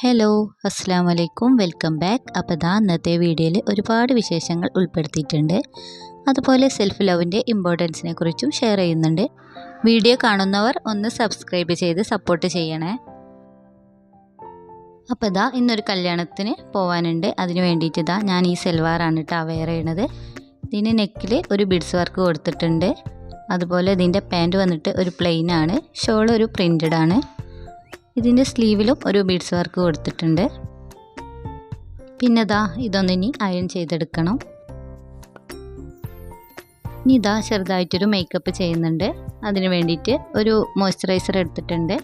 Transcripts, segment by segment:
Hello അസ്സാം വലൈക്കും welcome back അപ്പോൾ ഇതാ ഇന്നത്തെ വീഡിയോയിൽ ഒരുപാട് വിശേഷങ്ങൾ ഉൾപ്പെടുത്തിയിട്ടുണ്ട്. അതുപോലെ സെൽഫ് ലവിന്റെ ഇമ്പോർട്ടൻസിനെ കുറിച്ചും ഷെയർ ചെയ്യുന്നുണ്ട്. വീഡിയോ കാണുന്നവർ ഒന്ന് സബ്സ്ക്രൈബ് ചെയ്ത് സപ്പോർട്ട് ചെയ്യണേ. അപ്പോൾ ഇതാ ഇന്നൊരു കല്യാണത്തിന് പോകാനുണ്ട് അതിന് വേണ്ടിയിട്ട് ഇതാ ഞാൻ ഈ സെൽവാറാണ് കേട്ടോ അവെയർ ചെയ്യണത്. ഇതിന് നെക്കിൽ ഒരു ബിഡ്സ് വർക്ക് കൊടുത്തിട്ടുണ്ട്. അതുപോലെ ഇതിന്റെ പാന്റ് വന്നിട്ട് ഒരു പ്ലെയിനാണ് ഷോൾ ഒരു പ്രിന്റഡ് ആണ്. ഇതിന്റെ സ്ലീവിലും ഒരു ബീഡ്സ് വർക്ക് കൊടുത്തിട്ടുണ്ട്. പിന്നെ ഇതാ ഇതൊന്നിനി അയൺ ചെയ്തെടുക്കണം. ഇനി ഇതാ ചെറുതായിട്ടൊരു മേക്കപ്പ് ചെയ്യുന്നുണ്ട്. അതിന് വേണ്ടിയിട്ട് ഒരു മോയ്സ്ചറൈസർ എടുത്തിട്ടുണ്ട്.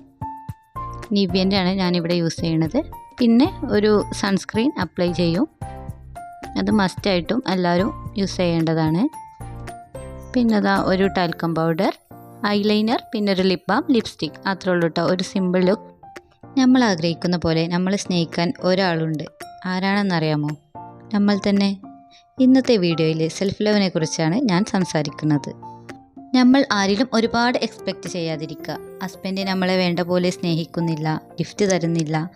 നിവ്യന്റെ ആണ് ഞാനിവിടെ യൂസ് ചെയ്യണത്. പിന്നെ ഒരു സൺസ്ക്രീൻ അപ്ലൈ ചെയ്യും. അത് മസ്റ്റായിട്ടും എല്ലാവരും യൂസ് ചെയ്യേണ്ടതാണ്. പിന്നെ അതാ ഒരു ടാൽക്കം പൗഡർ ഐലൈനർ പിന്നെ ഒരു ലിപ് ബാം ലിപ്സ്റ്റിക് അത്രേ ഉള്ളൂ കേട്ടോ ഒരു സിമ്പിൾ ലുക്ക് നമ്മൾ ആഗ്രഹിക്കുന്ന പോലെ നമ്മളെ സ്നേഹിക്കാൻ ഒരാളുണ്ട്. ആരാണെന്നറിയാമോ? നമ്മൾ തന്നെ. ഇന്നത്തെ വീഡിയോയിൽ സെൽഫ് ലവിനെ കുറിച്ചാണ് ഞാൻ സംസാരിക്കുന്നത്. നമ്മൾ ആരിലും ഒരുപാട് എക്സ്പെക്റ്റ് ചെയ്യാതിരിക്കുക. ഹസ്ബൻഡ് നമ്മളെ വേണ്ട പോലെ സ്നേഹിക്കുന്നില്ല ഗിഫ്റ്റ് തരുന്നില്ല.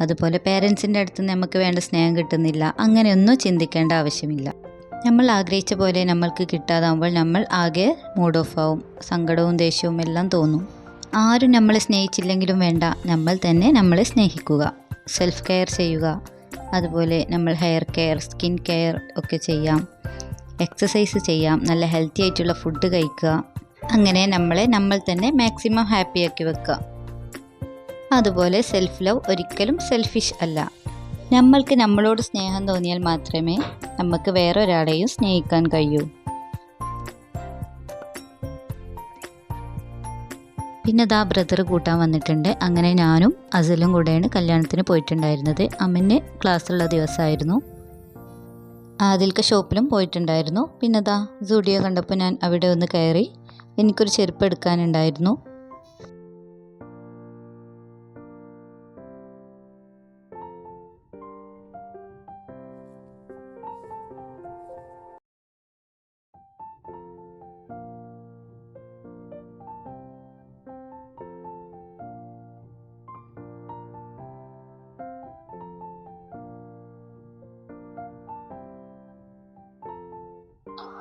അതുപോലെ പേരൻസിന്റെ അടുത്ത് നമുക്ക് വേണ്ട സ്നേഹം കിട്ടുന്നില്ല. അങ്ങനെയൊന്നും ചിന്തിക്കേണ്ട ആവശ്യമില്ല. നമ്മൾ ആഗ്രഹിച്ച പോലെ നമ്മൾക്ക് കിട്ടാതാവുമ്പോൾ നമ്മൾ ആകെ മൂഡ് ഓഫ് ആവും. സങ്കടവും ദേഷ്യവും എല്ലാം തോന്നും. ആരും നമ്മളെ സ്നേഹിച്ചില്ലെങ്കിലും വേണ്ട. നമ്മൾ തന്നെ നമ്മളെ സ്നേഹിക്കുക. സെൽഫ് കെയർ ചെയ്യുക. അതുപോലെ നമ്മൾ ഹെയർ കെയർ സ്കിൻ കെയർ ഒക്കെ ചെയ്യാം. എക്സസൈസ് ചെയ്യാം. നല്ല ഹെൽത്തി ആയിട്ടുള്ള ഫുഡ് കഴിക്കുക. അങ്ങനെ നമ്മളെ നമ്മൾ തന്നെ മാക്സിമം ഹാപ്പിയാക്കി വെക്കുക. അതുപോലെ സെൽഫ് ലവ് ഒരിക്കലും സെൽഫിഷ് അല്ല. നമ്മൾക്ക് നമ്മളോട് സ്നേഹം തോന്നിയാൽ മാത്രമേ നമുക്ക് വേറൊരാളെയും സ്നേഹിക്കാൻ കഴിയൂ. പിന്നെ അതാ ബ്രദർ കൂട്ടാൻ വന്നിട്ടുണ്ട്. അങ്ങനെ ഞാനും അസലും കൂടെയാണ് കല്യാണത്തിന് പോയിട്ടുണ്ടായിരുന്നത്. അമ്മന് ക്ലാസ്സുള്ള ദിവസമായിരുന്നു. ആദിൽക്ക ഷോപ്പിലും പോയിട്ടുണ്ടായിരുന്നു. പിന്നെ അതാ സൂഡിയോ കണ്ടപ്പോൾ ഞാൻ അവിടെ ഒന്ന് കയറി എനിക്കൊരു ചെരുപ്പ് എടുക്കാനുണ്ടായിരുന്നു.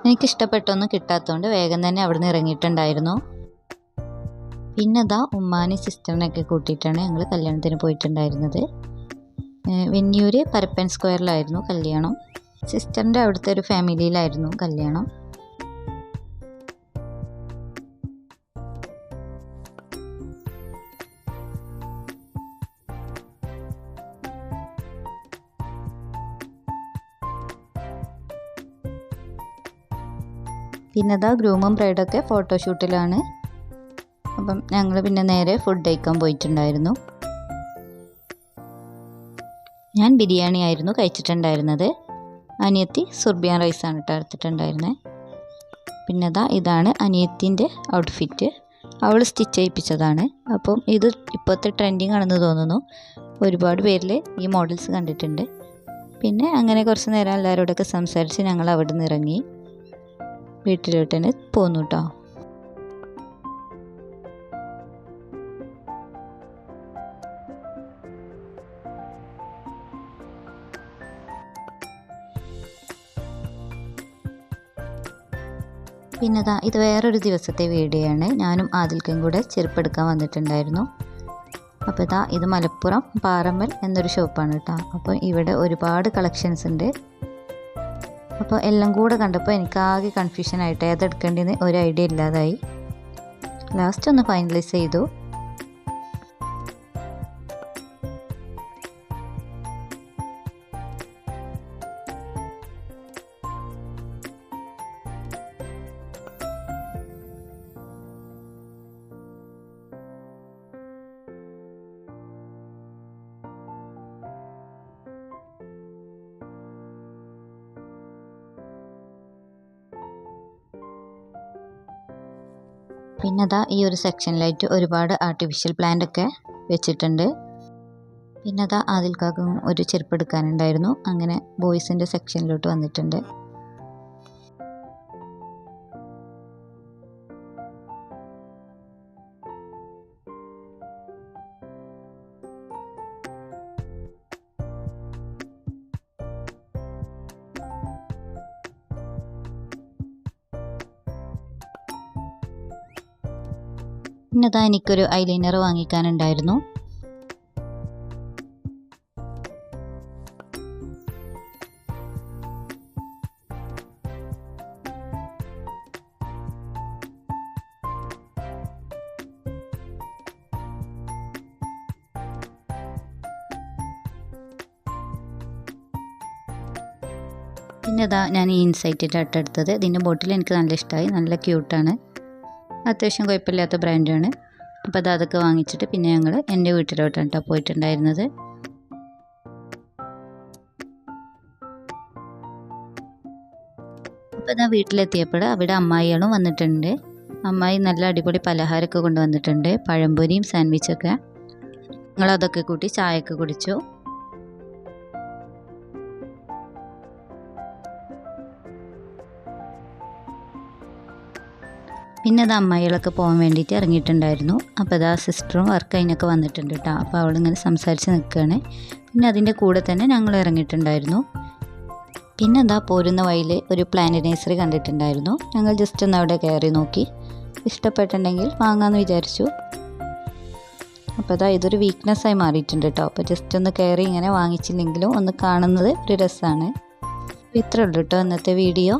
എനിക്കിഷ്ടപ്പെട്ടൊന്നും കിട്ടാത്തതുകൊണ്ട് വേഗം തന്നെ അവിടെ നിന്ന് ഇറങ്ങിയിട്ടുണ്ടായിരുന്നു. പിന്നെ അതാ ഉമ്മാനി സിസ്റ്ററിനൊക്കെ കൂട്ടിയിട്ടാണ് ഞങ്ങൾ കല്യാണത്തിന് പോയിട്ടുണ്ടായിരുന്നത്. വെന്നിയൂർ പരപ്പൻ സ്ക്വയറിലായിരുന്നു കല്യാണം. സിസ്റ്ററിന്റെ അവിടുത്തെ ഒരു ഫാമിലിയിലായിരുന്നു കല്യാണം. പിന്നെ അതാ ഗ്രൂമും ബ്രൈഡൊക്കെ ഫോട്ടോഷൂട്ടിലാണ് അപ്പം ഞങ്ങൾ പിന്നെ നേരെ ഫുഡ് കഴിക്കാൻ പോയിട്ടുണ്ടായിരുന്നു. ഞാൻ ബിരിയാണി ആയിരുന്നു കഴിച്ചിട്ടുണ്ടായിരുന്നത്. അനിയത്തി സുർബിയാൻ റൈസാണ് കേട്ടോ എടുത്തിട്ടുണ്ടായിരുന്നത് പിന്നെ അതാ ഇതാണ് അനിയത്തിന്റെ ഔട്ട്ഫിറ്റ് അവൾ സ്റ്റിച്ച് ചെയ്യിപ്പിച്ചതാണ്. അപ്പം ഇത് ഇപ്പോഴത്തെ ട്രെൻഡിങ് ആണെന്ന് തോന്നുന്നു. ഒരുപാട് പേരിൽ ഈ മോഡൽസ് കണ്ടിട്ടുണ്ട്. പിന്നെ അങ്ങനെ കുറച്ച് നേരം എല്ലാവരോടൊക്കെ സംസാരിച്ച് ഞങ്ങൾ അവിടെ നിന്ന് ഇറങ്ങി. വീട്ടിലോട്ട് തന്നെ പോന്നു കേട്ടോ പിന്നെ ദാ ഇത് വേറൊരു ദിവസത്തെ വീഡിയോ ആണ് ഞാനും ആദിൽക്കും കൂടെ ചെരുപ്പെടുക്കാൻ വന്നിട്ടുണ്ടായിരുന്നു. അപ്പോൾ ഇതാ ഇത് മലപ്പുറം പാറമ്മൽ എന്നൊരു ഷോപ്പാണ് കേട്ടോ അപ്പോൾ ഇവിടെ ഒരുപാട് കളക്ഷൻസ് ഉണ്ട്. അപ്പോൾ എല്ലാം കൂടെ കണ്ടപ്പോൾ എനിക്ക് ആകെ കൺഫ്യൂഷൻ ആയിട്ട് ഏതെടുക്കേണ്ടതെന്ന് ഒരു ഐഡിയ ഇല്ലാതായി. ലാസ്റ്റ് ഒന്ന് ഫൈനലൈസ് ചെയ്തു. പിന്നെ അതാ ഈ ഒരു സെക്ഷനിലായിട്ട് ഒരുപാട് ആർട്ടിഫിഷ്യൽ പ്ലാന്റ് ഒക്കെ വെച്ചിട്ടുണ്ട്. പിന്നെ അതാ ആദിൽക്കാക്കും ഒരു ചെരുപ്പ് എടുക്കാനുണ്ടായിരുന്നു. അങ്ങനെ ബോയ്സിന്റെ സെക്ഷനിലോട്ട് വന്നിട്ടുണ്ട്. പിന്നെ അതാ എനിക്കൊരു ഐലൈനർ വാങ്ങിക്കാനുണ്ടായിരുന്നു. പിന്നെ ഇതാ ഞാൻ ഈ ഇൻസൈറ്റിന്റെ എടുത്തത് ഇതിന്റെ ബോട്ടിൽ എനിക്ക് നല്ല ഇഷ്ടമായി നല്ല ക്യൂട്ടാണ്. അത്യാവശ്യം കുഴപ്പമില്ലാത്ത ബ്രാൻഡാണ്. അപ്പോൾ അത് അതൊക്കെ വാങ്ങിച്ചിട്ട് പിന്നെ ഞങ്ങൾ എന്റെ വീട്ടിലോട്ടാണ് കേട്ടോ പോയിട്ടുണ്ടായിരുന്നത്. അപ്പോൾ ഞാൻ വീട്ടിലെത്തിയപ്പോൾ അവിടെ അമ്മായികളും വന്നിട്ടുണ്ട്. അമ്മായി നല്ല അടിപൊളി പലഹാരമൊക്കെ കൊണ്ടുവന്നിട്ടുണ്ട്. പഴംപൊരിയും സാൻഡ്വിച്ചൊക്കെ. ഞങ്ങളതൊക്കെ കൂട്ടി ചായയൊക്കെ കുടിച്ചു. പിന്നെ അമ്മായികളൊക്കെ പോകാൻ വേണ്ടിയിട്ട് ഇറങ്ങിയിട്ടുണ്ടായിരുന്നു. അപ്പോൾ അത് ആ സിസ്റ്ററും വർക്ക് കഴിഞ്ഞൊക്കെ വന്നിട്ടുണ്ട് കേട്ടോ അപ്പോൾ അവളിങ്ങനെ സംസാരിച്ച് നിൽക്കുകയാണ് പിന്നെ അതിന്റെ കൂടെ തന്നെ ഞങ്ങൾ ഇറങ്ങിയിട്ടുണ്ടായിരുന്നു. പിന്നെ എന്താ പോരുന്ന വഴിയിൽ ഒരു പ്ലാന്റ് നേഴ്സറി കണ്ടിട്ടുണ്ടായിരുന്നു. ഞങ്ങൾ ജസ്റ്റ് ഒന്ന് അവിടെ കയറി നോക്കി. ഇഷ്ടപ്പെട്ടിട്ടുണ്ടെങ്കിൽ വാങ്ങാമെന്ന് വിചാരിച്ചു. അപ്പോൾ അതാ ഇതൊരു വീക്ക്നെസ്സായി മാറിയിട്ടുണ്ട് കേട്ടോ അപ്പോൾ ജസ്റ്റ് ഒന്ന് കയറി ഇങ്ങനെ വാങ്ങിച്ചില്ലെങ്കിലും ഒന്ന് കാണുന്നത് ഒരു രസമാണ് ഇത്രയുള്ളൂ കേട്ടോ ഇന്നത്തെ വീഡിയോ